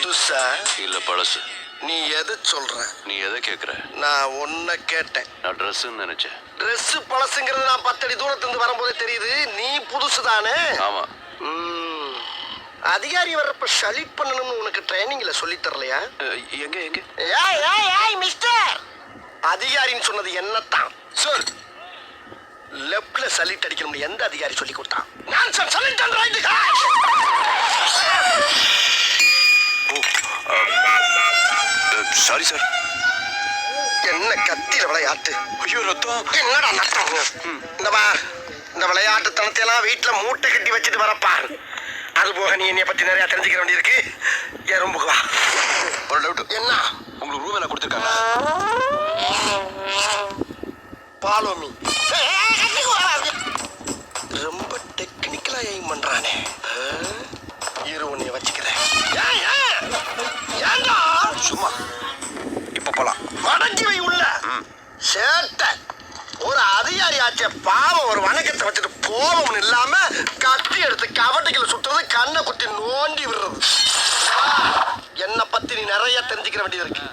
புதுசா? இல்ல பழசு. நீ எதை சொல்ற? நீ எதை கேக்குற? நான் ஒன்ன கேட்டேன். நான் ட்ரெஸ்ன்னு நினைச்சேன். Dress பழசுங்கிறது நான் பத்தடி தூரத்துல இருந்து வரும்போதே தெரியுது. நீ புதுசு தானே ஆமா. ம். அதிகாரி வர்றப்ப ஷலிட் பண்ணணும்னு உனக்கு ட்ரைனிங்ல சொல்லி தரலையா? எங்க எங்க? ஏய் ஏய் ஏய் மிஸ்டர் அதிகாரின்னு சொன்னது என்னத்தான்? சார் லெப்ட்ல சலிட் அடிக்கணும் எந்த அதிகாரி சொல்லி கொடுத்தான்? நான் சார் சலிட் ரைட் சாரி சார் என்ன கத்திர விளையாட்டு? ஐயோ ரத்தம். என்னடா நட்டம் இந்த வா இந்த விளையாட்டு தனத்தையெல்லாம் வீட்டுல மூட்டை கட்டி வச்சுட்டு வரப்பார் அது போக நீ என்னைய பத்தி நிறைய தெரிஞ்சுக்க வேண்டியிருக்கு எறும்புக்கு வா. ஒரு டவுட் என்ன? உங்களுக்கு ரூம் என்ன கொடுத்துருக்காங்க பாலோமி. ரொம்ப டெக்னிக்கலா எய்ம் பண்றானே? இரு உன்னைய வச்சுக்கிறேன்? சும்மா. போலாம். மடக்கி வை உள்ள சேட்டை ஒரு அதிகாரி ஆச்சே பாவம் ஒரு வணக்கத்தை வச்சுட்டு போவம் இல்லாம கத்தி எடுத்து கவட்டைகளை சுட்டுறது கண்ணை குத்தி நோண்டி விடுறது. என்னை பத்தி நீ நிறைய தெரிஞ்சுக்கிற வேண்டியது இருக்கு.